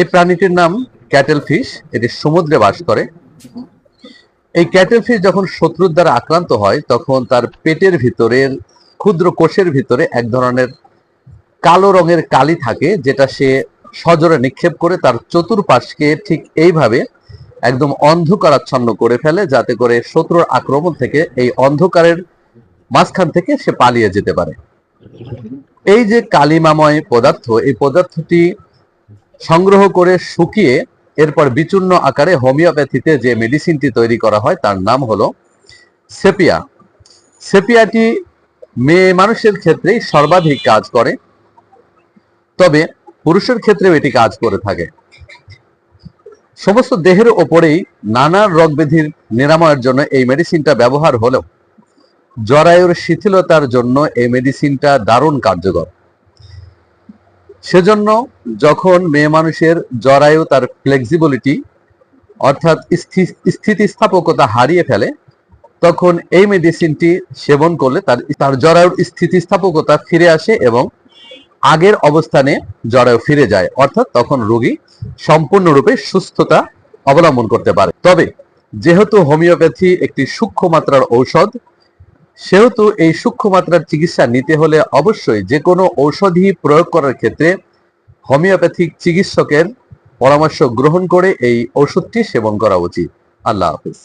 এই প্রাণীটির নাম ক্যাটেল ফিশ। এটি সমুদ্রে বাস করে। এই ক্যাটেল ফিশ যখন শত্রুর দ্বারা আক্রান্ত হয়, তখন তার পেটের ভিতরের ক্ষুদ্র কোষের ভিতরে এক ধরনের কালো রঙের কালি থাকে, যেটা সে সজোরে নিক্ষেপ করে তার চতুর্পাশকে ঠিক এইভাবে একদম অন্ধকারাচ্ছন্ন করে ফেলে, যাতে করে শত্রুর আক্রমণ থেকে এই অন্ধকারের মাঝখান থেকে সে পালিয়ে যেতে পারে। এই যে কালিমাময় পদার্থ, এই পদার্থটি সংগ্রহ করে শুকিয়ে এরপর বিচূর্ণ আকারে হোমিওপ্যাথিতে যে মেডিসিনটি তৈরি করা হয়, তার নাম হলো সেপিয়া। সেপিয়াটি মেয়ে মানুষের ক্ষেত্রেই সর্বাধিক কাজ করে, তবে পুরুষের ক্ষেত্রেও এটি কাজ করে থাকে। সমস্ত দেহের ওপরেই নানা রোগ ব্যাধির নিরাময়ের জন্য এই মেডিসিনটা ব্যবহার হলেও, জরায়ুর শিথিলতার জন্য এই মেডিসিনটা দারুণ কার্যকর। সেজন্য যখন মেয়ে মানুষের জরায়ু তার ফ্লেক্সিবিলিটি অর্থাৎ স্থিতিস্থাপকতা হারিয়ে ফেলে, তখন এই মেডিসিনটি সেবন করলে তার তার জরায়ুর স্থিতিস্থাপকতা ফিরে আসে এবং আগের অবস্থানে জরায়ু ফিরে যায়। অর্থাৎ তখন রোগী সম্পূর্ণরূপে সুস্থতা অবলম্বন করতে পারে। তবে যেহেতু হোমিওপ্যাথি একটি সূক্ষ্ম মাত্রার ঔষধ সেহেতু এই সূক্ষ্ম মাত্রার চিকিৎসা নিতে হলে অবশ্যই যে কোনো ঔষধি প্রয়োগ করার ক্ষেত্রে হোমিওপ্যাথিক চিকিৎসকের পরামর্শ গ্রহণ করে এই ওষুধটি সেবন করা উচিত। আল্লাহ হাফিজ।